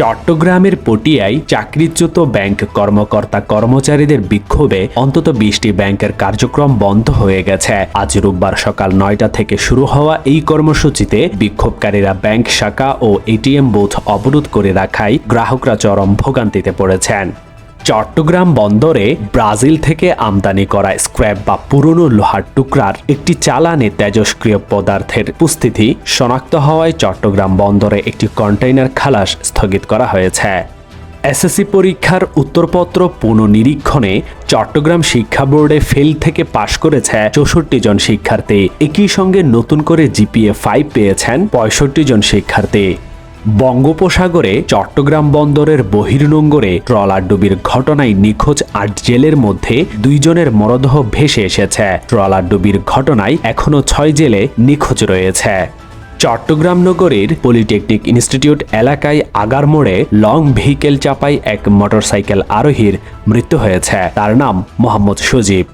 চট্টগ্রামের পটিয়ায় চাকরিচ্যুত ব্যাংক কর্মকর্তা কর্মচারীদের বিক্ষোভে অন্তত বিশটি ব্যাংকের কার্যক্রম বন্ধ হয়ে গেছে। আজ রোববার সকাল নয়টা থেকে শুরু হওয়া এই কর্মসূচিতে বিক্ষোভকারীরা ব্যাংক শাখা ও এটিএম বুথ অবরোধ করে রাখায় গ্রাহকরা চরম ভোগান্তিতে পড়েছেন। চট্টগ্রাম বন্দরে ব্রাজিল থেকে আমদানি করা স্ক্র্যাপ বা পুরনো লোহার টুকরার একটি চালানে তেজস্ক্রিয় পদার্থের উপস্থিতি শনাক্ত হওয়ায় চট্টগ্রাম বন্দরে একটি কন্টেইনার খালাস স্থগিত করা হয়েছে। এসএসসি পরীক্ষার উত্তরপত্র পুনঃনিরীক্ষণে চট্টগ্রাম শিক্ষা বোর্ডে ফেল থেকে পাশ করেছে চৌষট্টি জন শিক্ষার্থী। একই সঙ্গে নতুন করে জিপিএ ফাইভ পেয়েছেন পঁয়ষট্টি জন শিক্ষার্থী। বঙ্গোপসাগরে চট্টগ্রাম বন্দরের বহির্নোঙ্গরে ট্রলার ডুবির ঘটনায় নিখোঁজ আট জেলের মধ্যে দুইজনের মরদেহ ভেসে এসেছে। ট্রলার ডুবির ঘটনায় এখনও ছয় জেলে নিখোঁজ রয়েছে। চট্টগ্রাম নগরীর পলিটেকনিক ইনস্টিটিউট এলাকায় আগার মোড়ে লং ভেহিকেল চাপায় এক মোটরসাইকেল আরোহীর মৃত্যু হয়েছে। তার নাম মোহাম্মদ সজীব।